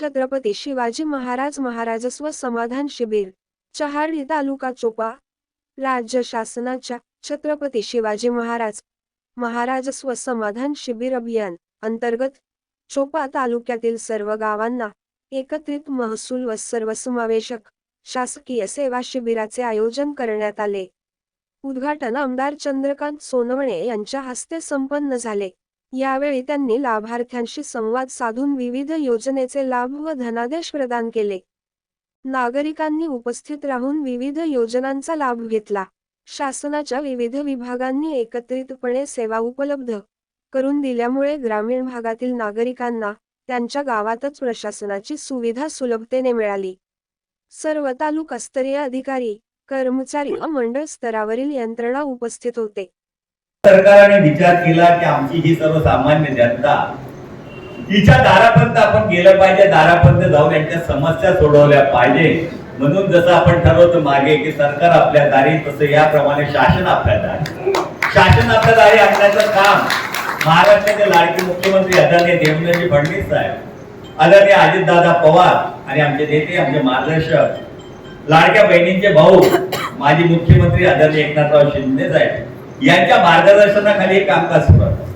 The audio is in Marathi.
छत्रपती शिवाजी महाराज महाराजस्व समाधान शिबिर चहाडी तालुका चोपा राज्य शासनाच्या छत्रपती शिवाजी महाराज महाराजस्व समाधान शिबिर अभियान अंतर्गत चोपा तालुक्यातील सर्व गावांना एकत्रित महसूल व सर्वसमावेशक शासकीय सेवा शिबिराचे आयोजन करण्यात आले. उद्घाटन आमदार चंद्रकांत सोनवणे यांच्या हस्ते संपन्न झाले. यावेळी त्यांनी लाभार्थ्यांशी संवाद साधून विविध योजनेचे लाभ व धनादेश प्रदान केले. नागरिकांनी उपस्थित राहून विविध योजनांचा लाभ घेतला. शासनाच्या विविध विभागांनी एकत्रितपणे सेवा उपलब्ध करून दिल्यामुळे ग्रामीण भागातील नागरिकांना त्यांच्या गावातच प्रशासनाची सुविधा सुलभतेने मिळाली. सर्व तालुकास्तरीय अधिकारी कर्मचारी व मंडळ स्तरावरील यंत्रणा उपस्थित होते. सरकारने विचार केला की आमची ही सर्वसामान्य जनता तिच्या दारापर्यंत आपण गेलं पाहिजे दारापर्यंत जाऊन यांच्या समस्या सोडवल्या पाहिजे. म्हणून जसं आपण ठरवतो मागे की सरकार आपल्या दारी तसं याप्रमाणे शासन आपल्या दारी. शासन आपल्या दारी आणण्याचं काम. महाराष्ट्राचे लाडके मुख्यमंत्री आदरणीय देवेंद्रजी फडणवीस साहेब आदरणीय अजितदादा पवार आणि आमचे नेते आमचे मार्गदर्शक लाडक्या बहिणींचे भाऊ माजी मुख्यमंत्री आदरणीय एकनाथराव शिंदे साहेब. यांच्या मार्गदर्शनाखाली हे कामकाज सुरू आहे.